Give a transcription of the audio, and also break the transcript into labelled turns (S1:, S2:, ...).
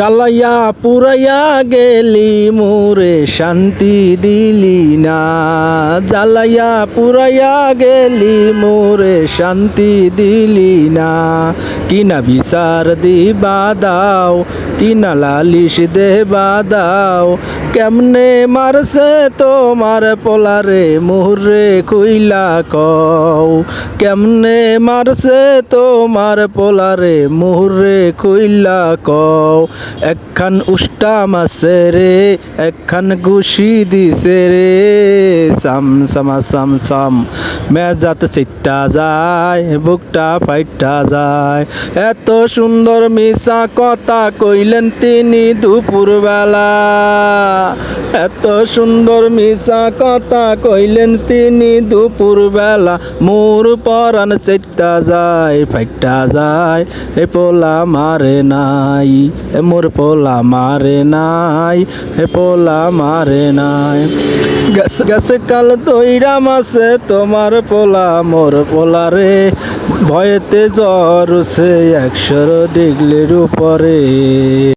S1: জ্বালাইয়া পুরাইয়া গেলি মোরে শান্তি দিলি না। জ্বালাইয়া পুরাইয়া গেলি মোরে শান্তি দিলি না। কিনা বিচার দিবা দাও, কিনা লালিশ দেবা দাও। কেমনে মারছে তোমার পোলারে মোহরে কইলা কও। কেমনে মারছে তোমার পোলারে মোহরে কইলা কও। একখান উষ্টা মাসে রে একখান গুশি দিছে রে। সাম সামা সাম সাম। মেজাত চিত্তা যায়, বুকটা ফাইটা যায়। এত সুন্দর মিশা কথা কইলেন তিনি দুপুরবেলা। এত সুন্দর মিশা কথা কইলেন তিনি দুপুরবেলা। মোর পরান চিত্তা যায় ফাইটা যায়, এ পোলা মারে নাই। এ মোর পোলা মারে নাই, এ পোলা মারে নাই। গেছে কাল দইরা মাসে তোমার পোলা, মোর পোলা রে। ভয়েতে জ্বর সে একশো ডিগ্রির উপরে।